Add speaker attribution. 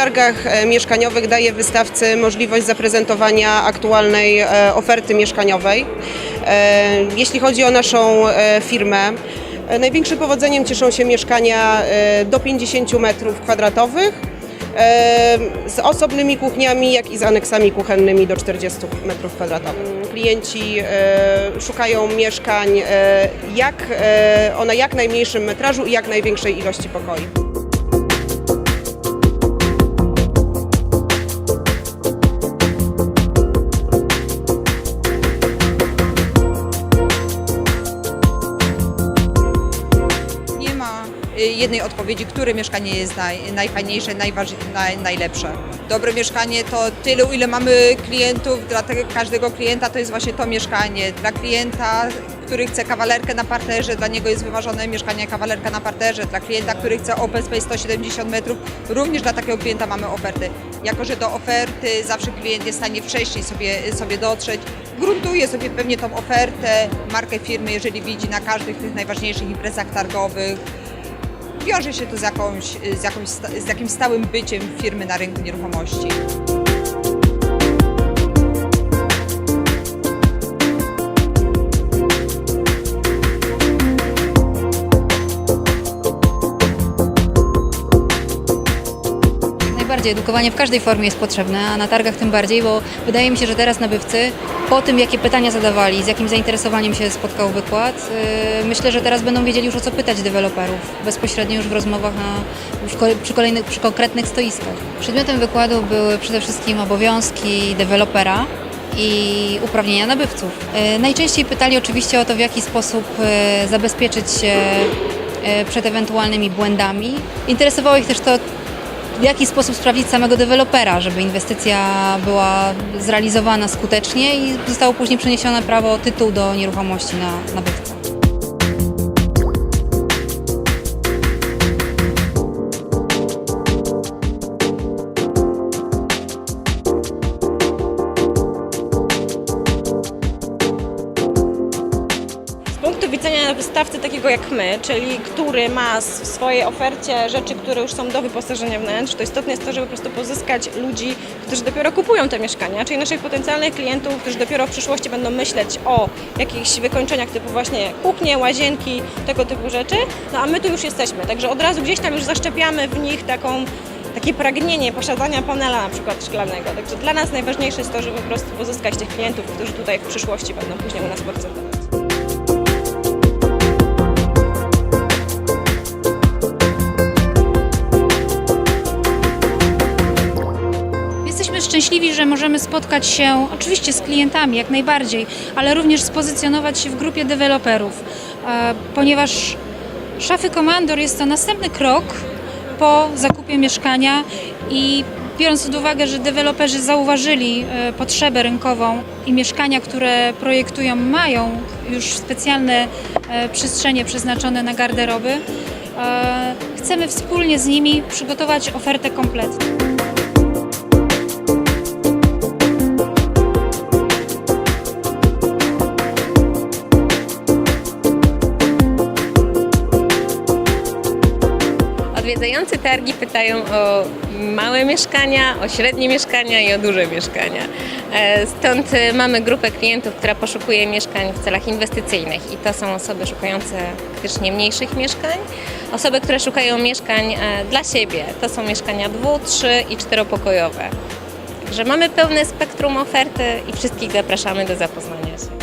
Speaker 1: targach e, mieszkaniowych daje wystawcy możliwość zaprezentowania aktualnej e, oferty mieszkaniowej. E, Jeśli chodzi o naszą firmę, największym powodzeniem cieszą się mieszkania do 50 metrów kwadratowych e, z osobnymi kuchniami, jak i z aneksami kuchennymi do 40 metrów kwadratowych. Klienci szukają mieszkań jak, o na jak najmniejszym metrażu i jak największej ilości pokoi.
Speaker 2: Jednej odpowiedzi, które mieszkanie jest naj, najfajniejsze, naj, najlepsze. Dobre mieszkanie to tylu, ile mamy klientów, dla tego, każdego klienta to jest właśnie to mieszkanie. Dla klienta, który chce kawalerkę na parterze, dla niego jest wyważone mieszkanie kawalerka na parterze. Dla klienta, który chce open space 170 metrów, również dla takiego klienta mamy oferty. Jako, że do oferty zawsze klient jest w stanie wcześniej sobie, sobie dotrzeć, gruntuje sobie pewnie tą ofertę, markę firmy, jeżeli widzi na każdych tych najważniejszych imprezach targowych. Wiąże się to z, jakąś, z, jakąś, z jakimś stałym byciem firmy na rynku nieruchomości.
Speaker 3: Najbardziej edukowanie w każdej formie jest potrzebne, a na targach tym bardziej, bo wydaje mi się, że teraz nabywcy po tym, jakie pytania zadawali, z jakim zainteresowaniem się spotkał wykład, yy, myślę, że teraz będą wiedzieli już o co pytać deweloperów, bezpośrednio już w rozmowach na, przy, kolejnych, przy konkretnych stoiskach. Przedmiotem wykładu były przede wszystkim obowiązki dewelopera i uprawnienia nabywców. Yy, Najczęściej pytali oczywiście o to, w jaki sposób yy, zabezpieczyć się przed ewentualnymi błędami. Interesowało ich też to, w jaki sposób sprawdzić samego dewelopera, żeby inwestycja była zrealizowana skutecznie i zostało później przeniesione prawo tytuł do nieruchomości na.
Speaker 4: Z wystawcy takiego jak my, czyli który ma w swojej ofercie rzeczy, które już są do wyposażenia wnętrz, to istotne jest to, żeby po prostu pozyskać ludzi, którzy dopiero kupują te mieszkania, czyli naszych potencjalnych klientów, którzy dopiero w przyszłości będą myśleć o jakichś wykończeniach typu właśnie kuchnie, łazienki, tego typu rzeczy, no a my tu już jesteśmy, także od razu gdzieś tam już zaszczepiamy w nich taką takie pragnienie posiadania panela na przykład szklanego. Także dla nas najważniejsze jest to, żeby po prostu pozyskać tych klientów, którzy tutaj w przyszłości będą później u nas reprezentować.
Speaker 5: Szczęśliwi, że możemy spotkać się oczywiście z klientami jak najbardziej, ale również spozycjonować się w grupie deweloperów, e, ponieważ szafy Komandor jest to następny krok po zakupie mieszkania i biorąc pod uwagę, że deweloperzy zauważyli e, potrzebę rynkową i mieszkania, które projektują, mają już specjalne e, przestrzenie przeznaczone na garderoby, chcemy wspólnie z nimi przygotować ofertę kompletną.
Speaker 6: Odwiedzający targi pytają o małe mieszkania, o średnie mieszkania i o duże mieszkania. E, Stąd e, mamy grupę klientów, która poszukuje mieszkań w celach inwestycyjnych i to są osoby szukające faktycznie mniejszych mieszkań. Osoby, które szukają mieszkań e, dla siebie, to są mieszkania dwu, trzy i czteropokojowe. Także mamy pełne spektrum oferty i wszystkich zapraszamy do zapoznania się.